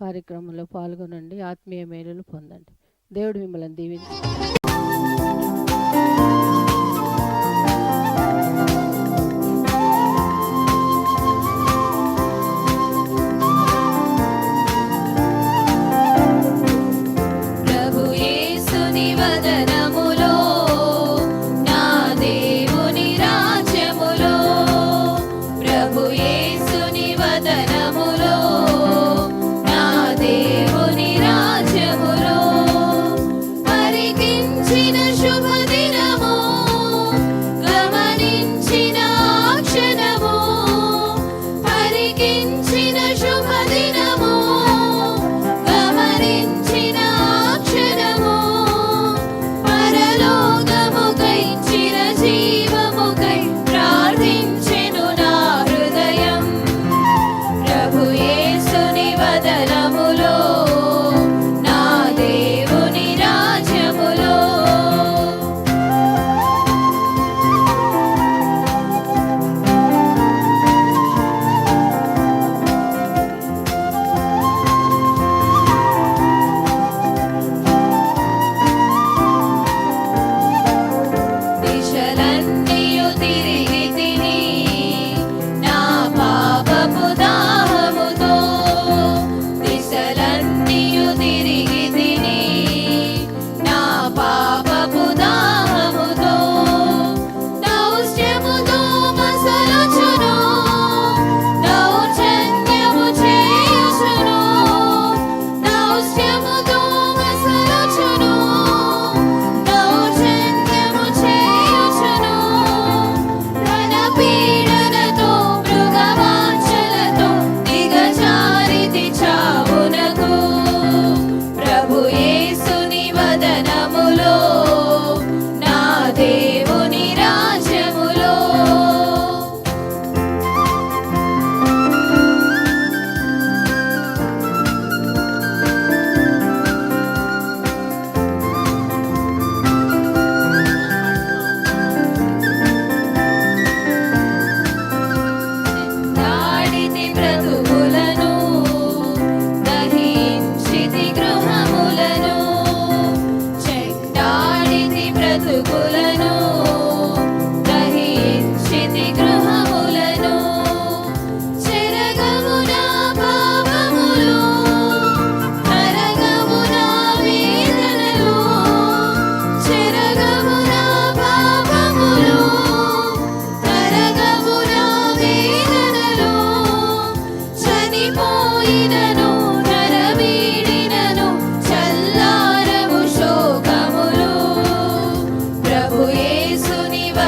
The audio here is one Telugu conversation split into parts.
కార్యక్రమంలో పాల్గొనండి. ఆత్మీయ మేలులు పొందండి. దేవుడు మిమ్మల్ని దీవించి. ప్రభు యేసుని వదనములో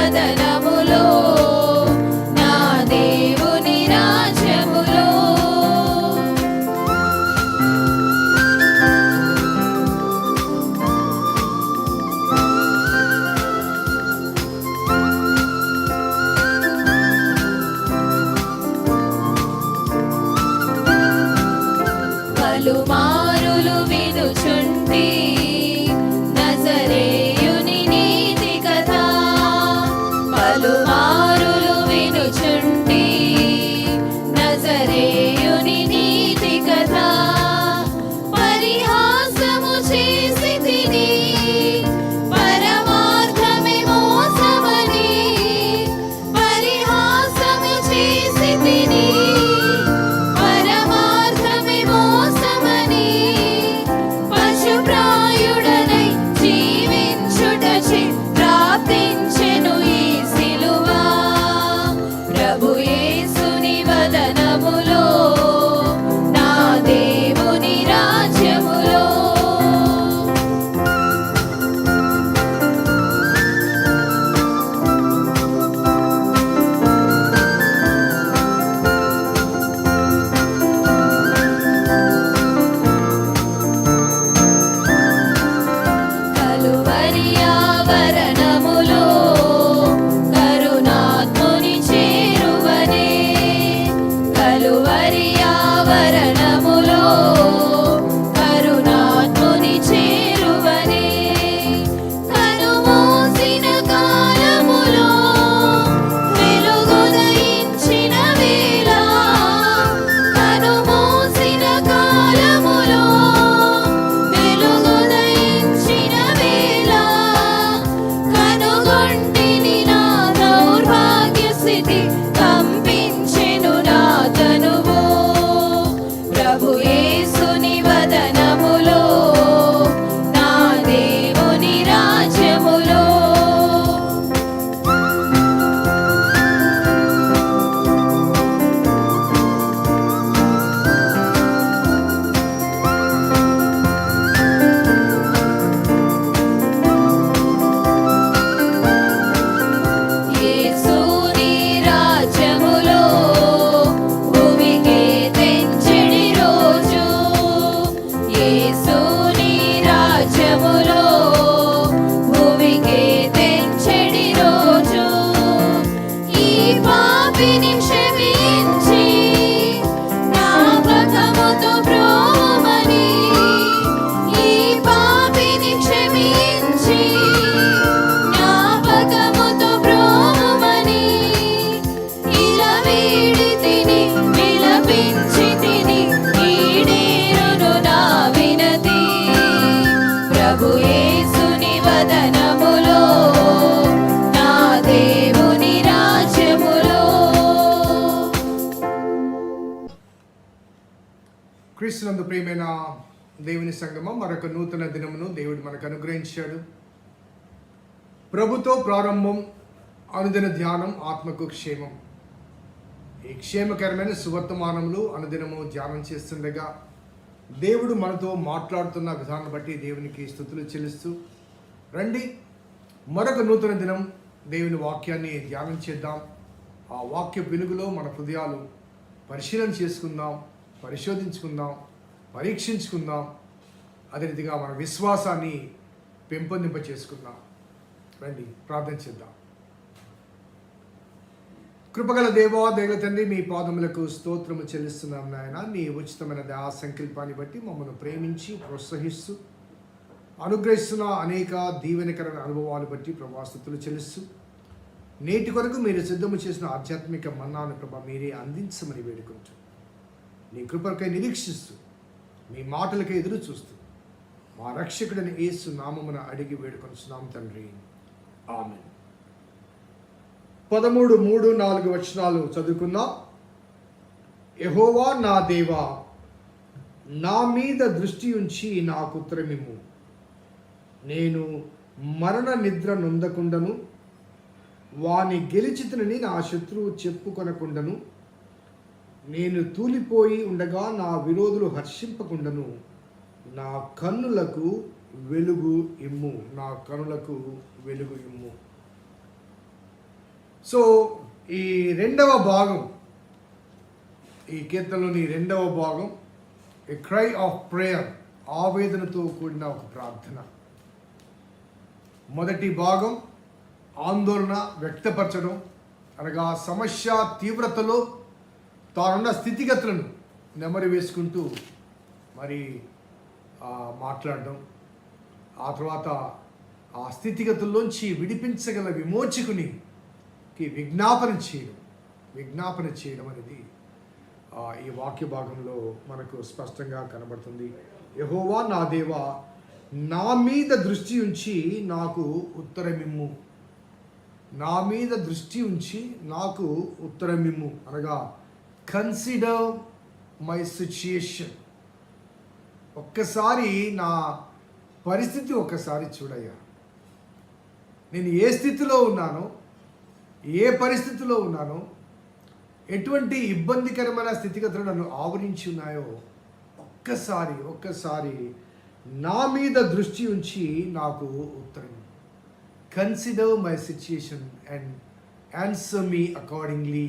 వదనములో ప్రియమైన దేవుని సంగమం మరొక నూతన దినమును దేవుడు మనకు అనుగ్రహించాడు. ప్రభుతో ప్రారంభం అనుదిన ధ్యానం ఆత్మకు క్షేమం. ఈ క్షేమకరమైన సువర్తమానములు అనుదినము ధ్యానం చేస్తుండగా దేవుడు మనతో మాట్లాడుతున్న విధానం బట్టి దేవునికి స్థుతులు చెల్లిస్తూ రండి మరొక నూతన దినం దేవుని వాక్యాన్ని ధ్యానం చేద్దాం. ఆ వాక్య వెలుగులో మన హృదయాలు పరిశీలన చేసుకుందాం పరిశోధించుకుందాం. పరీక్షించుకుందాం. అదే రీతిగా మన విశ్వాసాన్ని పెంపొందింప చేసుకుందాం రండి ప్రార్థన చేద్దాం. కృపగల దేవా దేవుల తండ్రి మీ పాదములకు స్తోత్రము చెల్లిస్తున్నాం నాయన. మీ ఉచితమైన దయా సంకల్పాన్ని బట్టి మమ్మల్ని ప్రేమించి ప్రోత్సహిస్తూ అనుగ్రహిస్తున్న అనేక దీవెనకరమైన అనుభవాలు బట్టి ప్రభాస్తుతులు చెల్లిస్తూ నేటి కొరకు మీరు సిద్ధము చేసిన ఆధ్యాత్మిక మన్నాను ప్రభ మీరే అందించమని వేడుకుంటూ నీ కృపకై నిరీక్షిస్తూ మీ మాటలకు ఎదురు చూస్తూ మా రక్షకుడిని ఏసు నామమున అడిగి వేడుకొనిస్తున్నాం తండ్రి. ఆమె పదమూడు మూడు నాలుగు వచనాలు చదువుకుందాం. యహోవా నా దేవా నా మీద దృష్టి ఉంచి నాకు ఉత్తరమిమ్ము. నేను మరణ నిద్ర నొందకుండను వాని గెలిచితునని నా శత్రువు చెప్పుకొనకుండను నేను తూలిపోయి ఉండగా నా విరోధులు హర్షింపకుండను. నా కన్నులకు వెలుగు ఇమ్ము. నా కనులకు వెలుగు ఇమ్ము. సో ఈ రెండవ భాగం ఈ కీర్తనలోని రెండవ భాగం ఏ క్రై ఆఫ్ ప్రేయర్ ఆవేదనతో కూడిన ఒక ప్రార్థన. మొదటి భాగం ఆందోళన వ్యక్తపరచడం అనగా సమస్య తీవ్రతలో తానున్న స్థితిగతులను నెమరు వేసుకుంటూ మరి మాట్లాడడం ఆ తర్వాత ఆ స్థితిగతుల్లోంచి విడిపించగల విమోచకునికి విజ్ఞాపన చేయడం విజ్ఞాపన చేయడం అనేది ఈ వాక్య భాగంలో మనకు స్పష్టంగా కనబడుతుంది. యహోవా నా దేవా నా మీద దృష్టి ఉంచి నాకు ఉత్తరమిమ్ము. నా మీద దృష్టి ఉంచి నాకు ఉత్తరమిమ్ము అనగా కన్సిడర్ మై సిచ్యుయేషన్ ఒక్కసారి నా పరిస్థితి ఒక్కసారి చూడయ్యా. నేను ఏ స్థితిలో ఉన్నానో ఏ పరిస్థితిలో ఉన్నానో ఎటువంటి ఇబ్బందికరమైన స్థితిగతులు నన్ను ఆవరించి ఉన్నాయో ఒక్కసారి ఒక్కసారి నా మీద దృష్టి ఉంచి నాకు ఉత్తరం consider my situation and answer me accordingly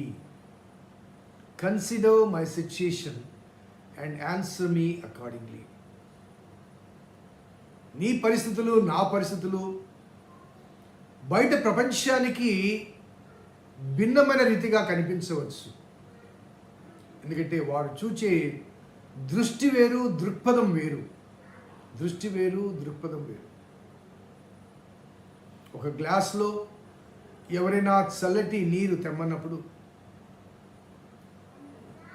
consider my situation and answer me accordingly నీ పరిస్థితులు నా పరిస్థితులు బయట ప్రపంచానికి భిన్నమైన రీతిగా కనిపించవచ్చు. ఎందుకంటే వారు చూచే దృష్టి వేరు దృక్పథం వేరు. దృష్టి వేరు దృక్పథం వేరు. ఒక గ్లాస్లో ఎవరైనా చల్లటి నీరు తెమ్మన్నప్పుడు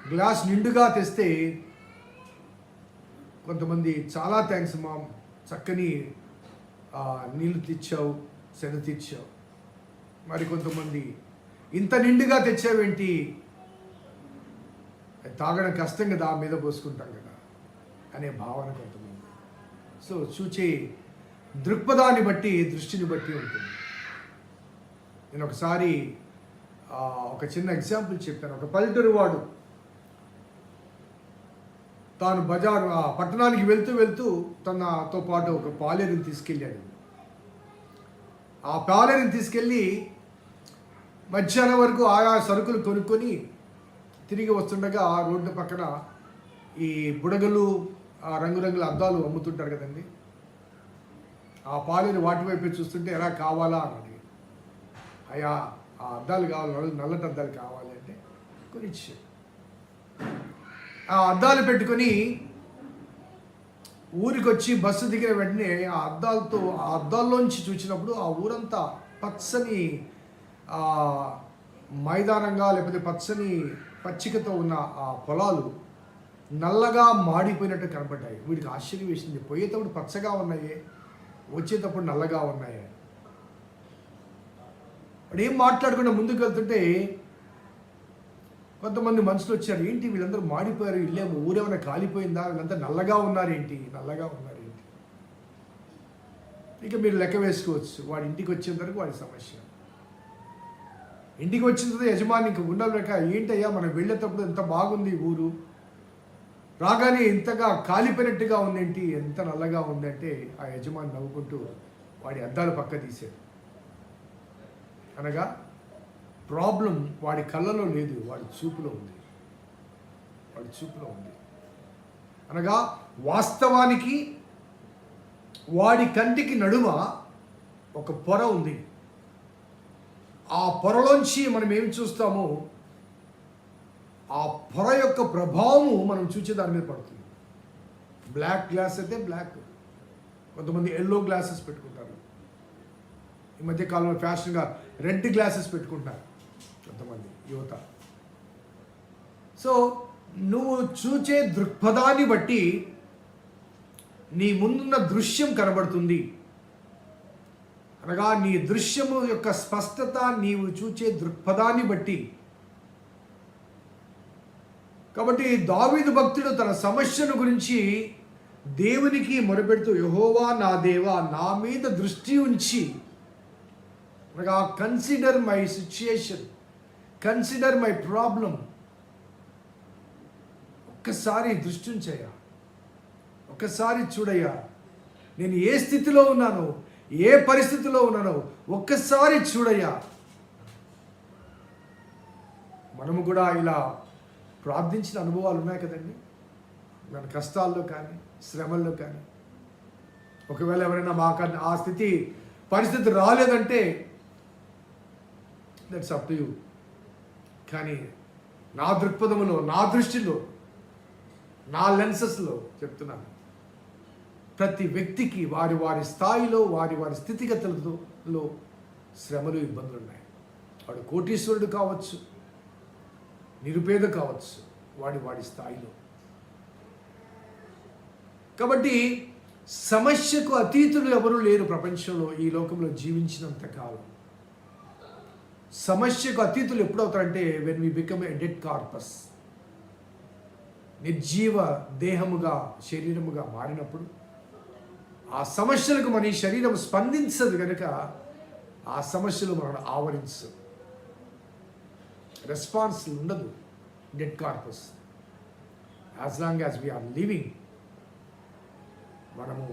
గ్లాస్ నిండుగా తెస్తే కొంతమంది చాలా థ్యాంక్స్ మామ్ చక్కని నీళ్ళు తెచ్చావు శన తెచ్చావు. మరి కొంతమంది ఇంత నిండుగా తెచ్చావేంటి? తాగడం కష్టం కదా మీద పోసుకుంటాం కదా. అనే భావన కొంతమంది. సో చూచే దృక్పథాన్ని బట్టి దృష్టిని బట్టి ఉంటుంది. నేను ఒకసారి ఒక చిన్న ఎగ్జాంపుల్ చెప్పాను. ఒక పల్లెటూరు వాడు తాను బజారు ఆ పట్టణానికి వెళ్తూ వెళ్తూ తనతో పాటు ఒక పాలేరుని తీసుకెళ్ళాడు. ఆ పాలేరుని తీసుకెళ్ళి మధ్యాహ్నం వరకు ఆయా సరుకులు కొనుక్కొని తిరిగి వస్తుండగా ఆ రోడ్డు పక్కన ఈ బుడగలు ఆ రంగురంగుల అద్దాలు అమ్ముతుంటారు కదండి. ఆ పాలేరు వాటి వైపు చూస్తుంటే ఎలా కావాలా అని అయ్యా ఆ అద్దాలు కావాలి నల్లటి అద్దాలు కావాలి అంటే కొనిచ్చాడు ఆ అద్దాలు పెట్టుకొని ఊరికొచ్చి బస్సు దిగిన వెంటనే ఆ అద్దాలతో ఆ అద్దాల్లోంచి చూసినప్పుడు ఆ ఊరంతా పచ్చని మైదానంగా లేకపోతే పచ్చని పచ్చికతో ఉన్న ఆ పొలాలు నల్లగా మాడిపోయినట్టు కనపడ్డాయి. వీడికి ఆశ్చర్యం వేసింది. పోయేటప్పుడు పచ్చగా ఉన్నాయే వచ్చేటప్పుడు నల్లగా ఉన్నాయే. వాడు ఏం మాట్లాడకుండా ముందుకు వెళ్తుంటే కొంతమంది మనుషులు వచ్చారు ఏంటి వీళ్ళందరూ మాడిపోయారు ఇల్లేమో ఊరేమైనా కాలిపోయిందా? వీళ్ళంతా నల్లగా ఉన్నారేంటి నల్లగా ఉన్నారేంటి ఇక మీరు లెక్క వేసుకోవచ్చు. వాడి ఇంటికి వచ్చేంత వరకు వాడి సమస్య. ఇంటికి వచ్చిన తర్వాత యజమాని ఇంక ఉండలేక ఏంటయ్యా మనం వెళ్ళేటప్పుడు ఎంత బాగుంది ఊరు? రాగానే ఇంతగా కాలిపోయినట్టుగా ఉందేంటి? ఎంత నల్లగా ఉందంటే ఆ యజమాని నవ్వుకుంటూ వాడి అద్దాలు పక్క తీశాడు. అనగా ప్రాబ్లం వాడి కళ్ళలో లేదు వాడి చూపులో ఉంది. వాడి చూపులో ఉంది. అనగా వాస్తవానికి వాడి కంటికి నడుమ ఒక పొర ఉంది. ఆ పొరలోంచి మనం ఏం చూస్తామో ఆ పొర యొక్క ప్రభావము మనం చూసే దాని మీద పడుతుంది. బ్లాక్ గ్లాస్ అయితే బ్లాక్. కొంతమంది ఎల్లో గ్లాసెస్ పెట్టుకుంటారు. ఈ మధ్య కాలంలో ఫ్యాషన్గా రెడ్ గ్లాసెస్ పెట్టుకుంటారు. కొంతమంది యువత. సో నువ్వు చూచే దృక్పథాన్ని బట్టి నీ ముందున్న దృశ్యం కనబడుతుంది. అనగా నీ దృశ్యము యొక్క స్పష్టత నీవు చూచే దృక్పథాన్ని బట్టి. కాబట్టి దావీదు భక్తుడు తన సమస్యను గురించి దేవునికి మొరపెడుతూ యహోవా నా దేవా నా మీద దృష్టి ఉంచి అనగా consider my situation consider my problem ఒక్కసారి దృష్టి ఉంచయ్యా ఒక్కసారి చూడయ్యా. నేను ఏ స్థితిలో ఉన్నానో ఏ పరిస్థితిలో ఉన్నానో ఒక్కసారి చూడయ్యా. మనము కూడా ఇలా ప్రార్థించిన అనుభవాలు ఉన్నాయి కదండి. మన కష్టాల్లో కానీ శ్రమల్లో కానీ. ఒకవేళ ఎవరైనా మాకు ఆ స్థితి పరిస్థితి రాలేదంటే దట్స్ అప్ టు యూ కానీ నా దృక్పథంలో నా దృష్టిలో నా లెన్సెస్లో చెప్తున్నాను. ప్రతి వ్యక్తికి వారి వారి స్థాయిలో వారి వారి స్థితిగతులలో శ్రమలు ఇబ్బందులు ఉన్నాయి. వాడు కోటీశ్వరుడు కావచ్చు నిరుపేద కావచ్చు వాడి వాడి స్థాయిలో. కాబట్టి సమస్యకు అతీతులు ఎవరు లేరు ప్రపంచంలో ఈ లోకంలో జీవించినంత కాలం. సమస్యకు అతీతులు ఎప్పుడవుతారంటే when we become a dead corpus నిర్జీవ దేహముగా శరీరముగా మారినప్పుడు ఆ సమస్యలకు మన శరీరం స్పందించదు కనుక ఆ సమస్యలు మనల్ని ఆవరించదు రెస్పాన్స్ ఉండదు dead corpus as long as we are living మనము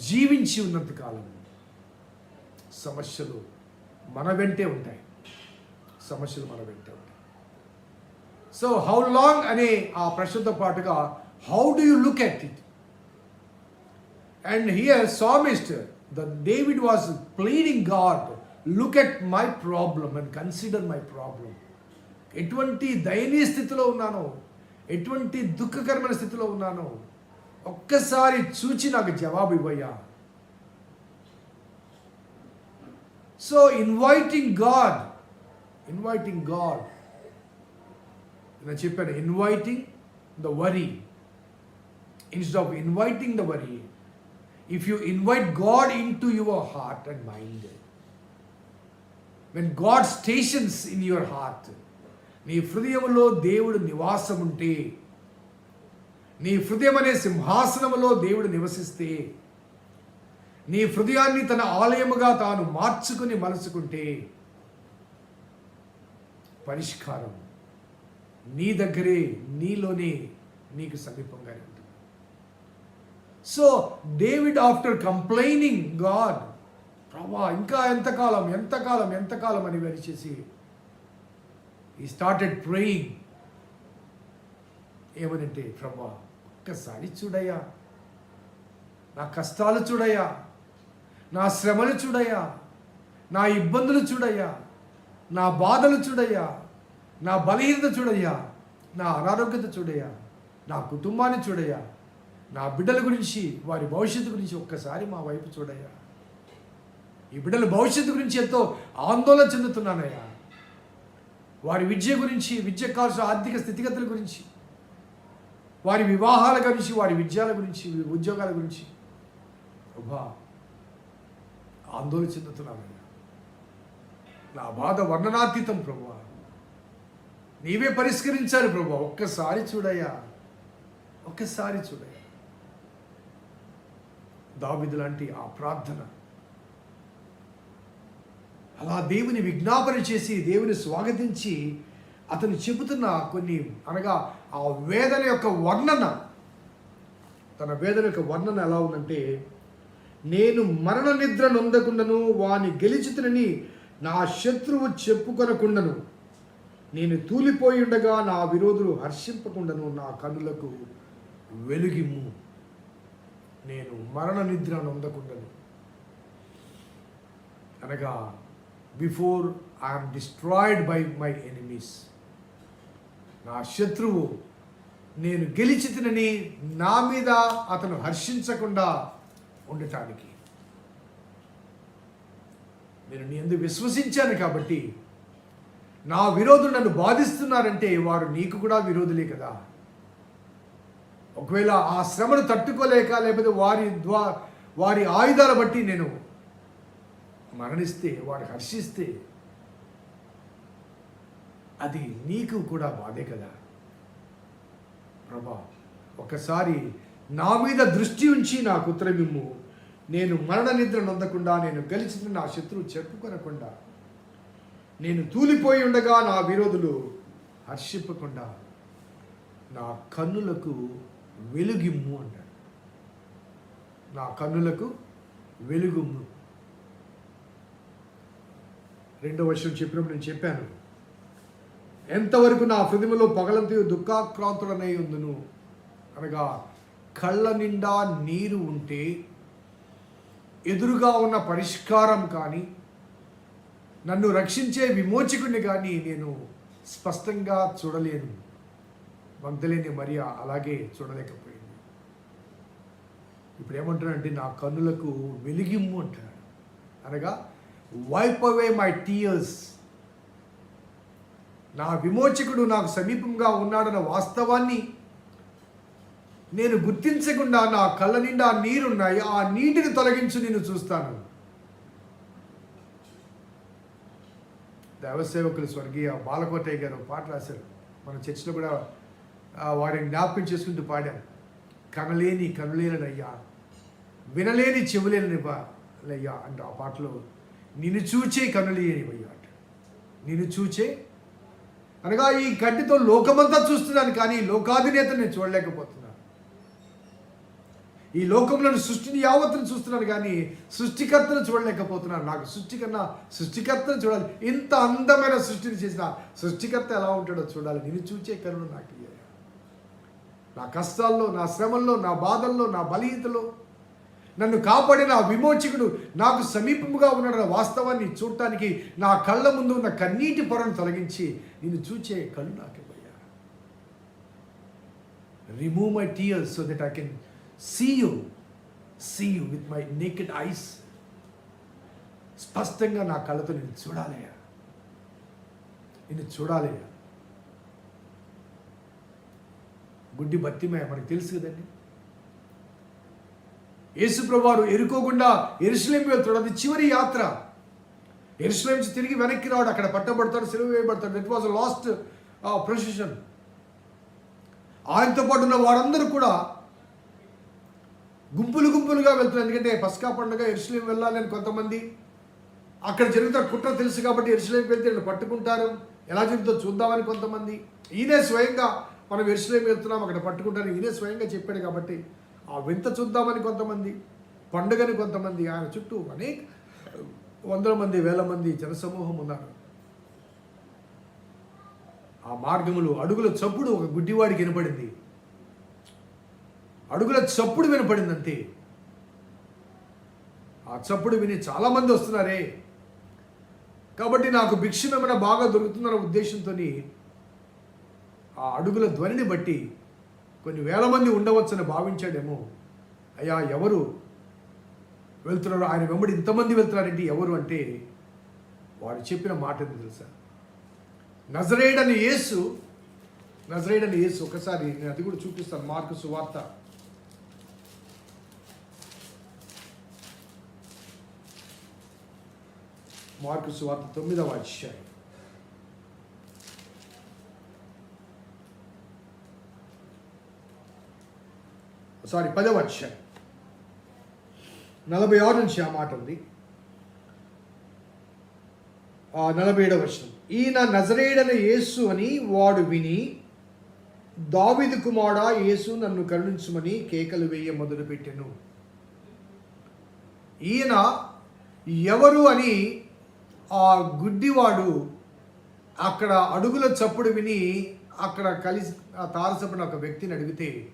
జీవించి ఉన్నంత కాలం సమస్యలు మన వెంటే ఉంటాయి. సమస్యలు మన వెంటే సో హౌ లాంగ్ అనే ఆ ప్రశ్నతో పాటుగా how do you look at it and here psalmist the David was pleading God look at my problem and consider my problem ఎటువంటి దయనీయ స్థితిలో ఉన్నానో ఎటువంటి దుఃఖకరమైన స్థితిలో ఉన్నానో ఒక్కసారి చూచి నాకు జవాబు ఇవ్వయ్యా. So inviting God inviting God నేను చెప్పాను inviting the worry instead of inviting the worry if you invite God into your heart and mind when God stations in your heart నీ హృదయంలో దేవుడు నివాసం ఉంటే నీ హృదయం అనే సింహాసనములో దేవుడు నివసిస్తే నీ హృదయాన్ని తన ఆలయముగా తాను మార్చుకుని మలుచుకుంటే పరిష్కారం. నీ దగ్గరే నీలోనే నీకు సమీపంగానే ఉంటుంది. So David after complaining God ప్రభా ఇంకా ఎంతకాలం ఎంతకాలం ఎంతకాలం అని వెలిచేసి ఈ స్టార్టెడ్ ప్రేయింగ్ ఏమనంటే ప్రభా ఒక్కసారి చూడయ్యా. నా కష్టాలు చూడయ్యా. నా శ్రమలు చూడయ్యా. నా ఇబ్బందులు చూడయ్యా. నా బాధలు చూడయ్యా. నా బలహీనత చూడయ్యా. నా అనారోగ్యత చూడయ్యా. నా కుటుంబాన్ని చూడయ్యా. నా బిడ్డల గురించి వారి భవిష్యత్తు గురించి ఒక్కసారి మా వైపు చూడయ్యా. ఈ బిడ్డల భవిష్యత్తు గురించి ఎంతో ఆందోళన చెందుతున్నానయ్యా. వారి విద్య గురించి విద్య కాల్సిన ఆర్థిక స్థితిగతుల గురించి వారి వివాహాల గురించి వారి విద్యాల గురించి ఉద్యోగాల గురించి. ప్రభా ఆందోళన చెందుతున్నానయ్యా. నా బాధ వర్ణనాతీతం ప్రభా. నీవే పరిష్కరించాలి ప్రభా. ఒక్కసారి చూడయ్యా. ఒక్కసారి చూడయ్యా. దావిదు లాంటి ఆ ప్రార్థన. అలా దేవుని విజ్ఞాపన చేసి దేవుని స్వాగతించి అతను చెబుతున్న కొన్ని అనగా ఆ వేదన యొక్క వర్ణన. తన వేదన యొక్క వర్ణన ఎలా ఉందంటే నేను మరణ నిద్ర నొందకుండాను వాని గెలిచితునని నా శత్రువు చెప్పుకొనకుండను. నేను తూలిపోయి ఉండగా నా విరోధులు హర్షింపకుండను. నా కన్నులకు వెలుగిమ్ము. నేను మరణ నిద్ర నొందకుండను. అనగా before I'm destroyed by my enemies. నా శత్రువు నేను గెలిచి తినని నా మీద అతను హర్షించకుండా ఉండటానికి. నేను నీ ఎందుకు విశ్వసించాను కాబట్టి నా విరోధులు నన్ను బాధిస్తున్నారంటే వారు నీకు కూడా విరోధులే కదా. ఒకవేళ ఆ శ్రమను తట్టుకోలేక లేకపోతే వారి ద్వా వారి ఆయుధాల బట్టి నేను మరణిస్తే వాడు హర్షిస్తే అది నీకు కూడా బాధే కదా. ప్రభా ఒకసారి నా మీద దృష్టి ఉంచి నాకు ఉత్తరమిమ్ము నేను మరణ నిద్ర నొందకుండా నేను గెలిచిన నా శత్రువు చెప్పుకొనకుండా. నేను తూలిపోయి ఉండగా నా విరోధులు హర్షిప్పకుండా నా కన్నులకు వెలుగిమ్ము అన్నాడు. నా కన్నులకు వెలుగుమ్ము. రెండో వర్షం చెప్పినప్పుడు నేను చెప్పాను ఎంతవరకు నా హృదయంలో పగలంతయు దుఃఖాక్రాంతుడనై ఉందును? అనగా కళ్ళ నిండా నీరు ఉంటే ఎదురుగా ఉన్న పరిష్కారం కానీ నన్ను రక్షించే విమోచకుడిని కానీ నేను స్పష్టంగా చూడలేను. వంతలేని మరియా అలాగే చూడలేకపోయింది. ఇప్పుడు ఏమంటాడంటే నా కన్నులకు వెలిగిమ్ము అంటాడు. అనగా వైప్ అవే మై టీయర్స్ నా విమోచకుడు నాకు సమీపంగా ఉన్నాడన్న వాస్తవాన్ని నేను గుర్తించకుండా నా కళ్ళ నిండా నీరున్నాయి ఆ నీటిని తొలగించి నేను చూస్తాను. దేవసేవకులు స్వర్గీయ బాలకోటయ్య గారు పాట రాశారు. మన చర్చిలో కూడా వారిని జ్ఞాపకం చేసుకుంటూ పాడాం కనలేని కనులేనయ్యా వినలేని చెవులేనయ్యా అంట ఆ పాటలో నిన్ను చూచే కనులేనివయ్యా అంట. నిన్ను చూచే అనగా ఈ కంటితో లోకమంతా చూస్తున్నాను కానీ లోకాధినేత నేను చూడలేకపోతున్నాను ఈ లోకంలోని సృష్టిని యావత్తును చూస్తున్నాను కానీ సృష్టికర్తను చూడలేకపోతున్నాను నాకు సృష్టి కన్నా సృష్టికర్తను చూడాలి. ఇంత అందమైన సృష్టిని చేసిన సృష్టికర్త ఎలా ఉంటాడో చూడాలి. నేను చూచే కరుణ నాకు నా కష్టాల్లో నా శ్రమల్లో నా బాధల్లో నా బలహీతలో నన్ను కాపాడిన ఆ విమోచకుడు నాకు సమీపముగా ఉన్నాడన్న వాస్తవాన్ని చూడటానికి నా కళ్ళ ముందు ఉన్న కన్నీటి పొరను తొలగించి నేను చూచే కళ్ళు నాకు ఇవ్వయ్యా remove my tears so that I can see you see you with my naked eyes స్పష్టంగా నా కళ్ళతో నేను చూడాలయ్యా. నేను చూడాలయ్యా. గుడ్డి బత్తిమే మనకు తెలుసు కదండి. యేసుప్రభువారు ఎరుకోకుండా ఎరుసలేం వెళ్తాడు అది చివరి యాత్ర. ఎరుసలేం తిరిగి వెనక్కి రాడు అక్కడ పట్టబడతాడు సెలవు వేయబడతాడు. దట్ వాజ్ లాస్ట్ ప్రొసెషన్ ఆయనతో పాటు ఉన్న వారందరూ కూడా గుంపులు గుంపులుగా వెళ్తున్నారు ఎందుకంటే పస్కా పండుగ ఎరుసలేం వెళ్ళాలని కొంతమంది. అక్కడ జరుగుతున్న కుట్ర తెలుసు కాబట్టి ఎరుసలేంకి వెళ్తే వీళ్ళు పట్టుకుంటారు. ఎలా జరుగుతుందో చూద్దామని కొంతమంది. ఈయనే స్వయంగా మనం ఎరుసలేం వెళ్తున్నాం అక్కడ పట్టుకుంటారు. ఈయనే స్వయంగా చెప్పాడు కాబట్టి ఆ వింత చూద్దామని కొంతమంది పండుగని కొంతమంది. ఆయన చుట్టూ అనేక వందల మంది వేల మంది జనసమూహం ఉన్నారు. ఆ మార్గములు అడుగుల చప్పుడు ఒక గుడ్డివాడికి వినపడింది. అడుగుల చప్పుడు వినపడింది అంతే ఆ చప్పుడు విని చాలామంది వస్తున్నారే. కాబట్టి నాకు భిక్షం ఏమైనా బాగా దొరుకుతుందన్న ఉద్దేశంతో ఆ అడుగుల ధ్వనిని బట్టి కొన్ని వేల మంది ఉండవచ్చని భావించాడేమో. అయ్యా ఎవరు? వెళ్తున్నారు ఆయన వెంబడి ఇంతమంది వెళ్తున్నారంటే? ఎవరు అంటే వారు చెప్పిన మాట ఏంది తెలుసా? నజరేడని యేసు నజరేడని యేసు ఒకసారి నేను అది కూడా చూపిస్తాను మార్కు సువార్త. మార్కు సువార్త తొమ్మిదవ అధ్యాయం సారీ పదవ అధ్యాయం నలభై ఆరు నుంచి ఆ మాట ఉంది నలభై ఏడవ వచనం ఈయన నజరేడన యేసు అని వాడు విని దావిదు కుమారా యేసు నన్ను కరుణించుమని కేకలు వేయ మొదలుపెట్టెను. ఈయన ఎవరు అని ఆ గుడ్డివాడు అక్కడ అడుగుల చప్పుడు విని అక్కడ కలిసి ఆ తారసపడిన ఒక వ్యక్తిని అడిగితే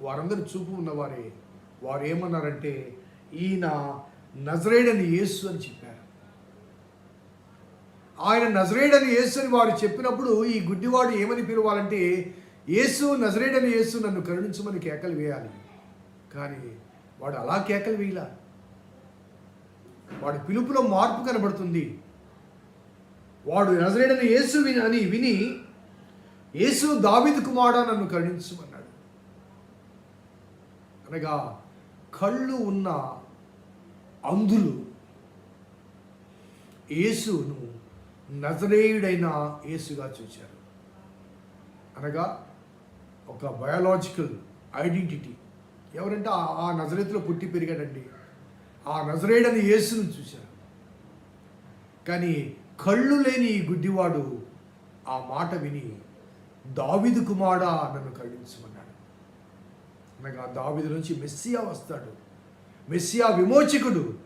వారందరూ చూపు ఉన్నవారే వారు ఏమన్నారంటే ఈయన నజరేడని యేసు అని చెప్పారు. ఆయన నజరేడని యేసు అని వారు చెప్పినప్పుడు ఈ గుడ్డివాడు ఏమని పిలవాలంటే యేసు నజరేడని యేసు నన్ను కరుణించమని కేకలు వేయాలి. కానీ వాడు అలా కేకలు వేయలా. వాడి పిలుపులో మార్పు కనబడుతుంది. వాడు నజరేడని యేసు విని అని విని యేసు దావిద్ కుమారుడా నన్ను కరుణించమన్నాడు. అనగా కళ్ళు ఉన్న అంధులు యేసును నజరేయుడైన యేసుగా చూశారు. అనగా ఒక బయాలజికల్ ఐడెంటిటీ. ఎవరంటే ఆ- ఆ నజరేతులో పుట్టి పెరిగాడండి. ఆ నజరేయుడని యేసును చూశారు. కానీ కళ్ళు లేని ఈ గుడ్డివాడు ఆ మాట విని దావిదు కుమారా నన్ను కరుణించమన్నాడు అనగా దావిదు నుంచి మెస్సియా వస్తాడు. మెస్సియా విమోచకుడు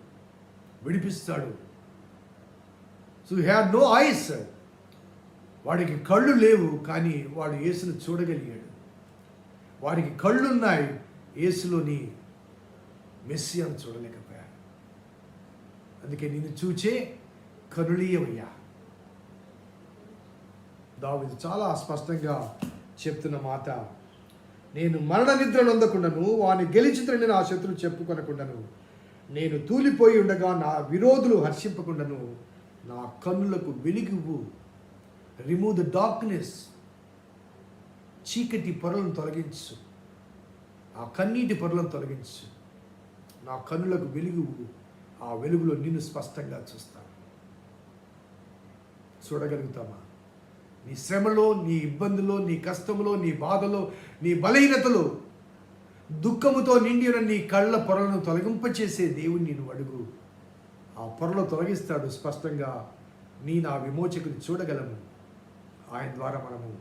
విడిపిస్తాడు. సో హ్యాడ్ నో ఐస్ వాడికి కళ్ళు లేవు కానీ వాడు యేసును చూడగలిగాడు. వాడికి కళ్ళున్నాయి యేసులోని మెస్సియాను చూడలేకపోయాడు. అందుకే నిన్ను చూచే కరుళీయమయ్యా దావిది చాలా స్పష్టంగా చెప్తున్న మాట. నేను మరణ నిద్ర నొందకుండాను వాని గెలిచితని నా శత్రువు చెప్పుకొనకుండాను. నేను తూలిపోయి ఉండగా నా విరోధులు హర్షింపకుండాను. నా కన్నులకు వెలుగువు రిమూవ్ ద డార్క్నెస్ చీకటి పొరలను తొలగించు. ఆ కన్నీటి పొరలను తొలగించు. నా కన్నులకు వెలుగు ఆ వెలుగులో నిన్ను స్పష్టంగా చూస్తాను చూడగలుగుతామా? నీ శ్రమలో నీ ఇబ్బందులో నీ కష్టములో నీ బాధలో నీ బలహీనతలో దుఃఖముతో నిండి ఉన్న నీ కళ్ళ పొరలను తొలగింపచేసే దేవుని నేను అడుగు. ఆ పొరలు తొలగిస్తాడు స్పష్టంగా నీ నా విమోచకుని చూడగలము. ఆయన ద్వారా మనము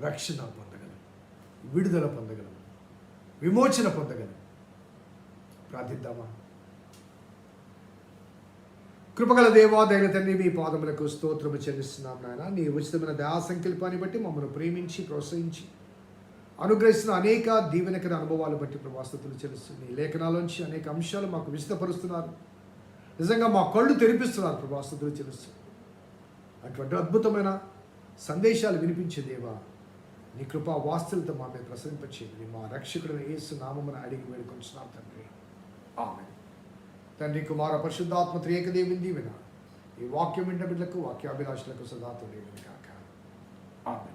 రక్షణ పొందగలం విడుదల పొందగలం విమోచన పొందగలం. ప్రార్థిద్దామా? కృపగల దేవా దైవ తండ్రి మీ పాదములకు స్తోత్రము చెల్లిస్తున్నాం నాయన. నీ ఉచితమైన దయా సంకల్పాన్ని బట్టి మమ్మల్ని ప్రేమించి ప్రోత్సహించి అనుగ్రహిస్తున్న అనేక దీవెనకర అనుభవాలు బట్టి ప్రభాస్తుతులు చెల్లిస్తుంది లేఖనాలోంచి అనేక అంశాలు మాకు విశదపరుస్తున్నారు నిజంగా మా కళ్ళు తెరిపిస్తున్నారు ప్రభాస్తుతులు చెల్లిస్తుంది అటువంటి అద్భుతమైన సందేశాలు వినిపించే దేవా నీ కృపా వాస్తులతో మా మీద ప్రసరింపచేయండి. మా రక్షకుడిని ఏసు నామమున అడిగి వేడుకొంచున్నాం తండ్రి. ఆమె తండ్రి కుమార పరిశుద్ధాత్మ త్రియేకదేవిని దీవెన ఈ వాక్యం వింట బిడ్డలకు వాక్యాభిలాషులకు సదా తోడేవిని కాక ఆమె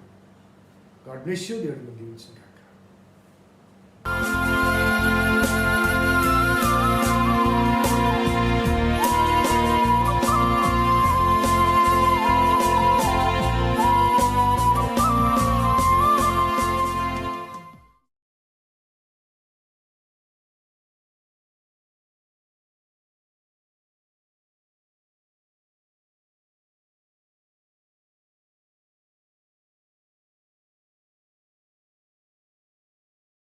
గాడ్ బ్లెస్ యూ దేవుడిని దీవించిన కాక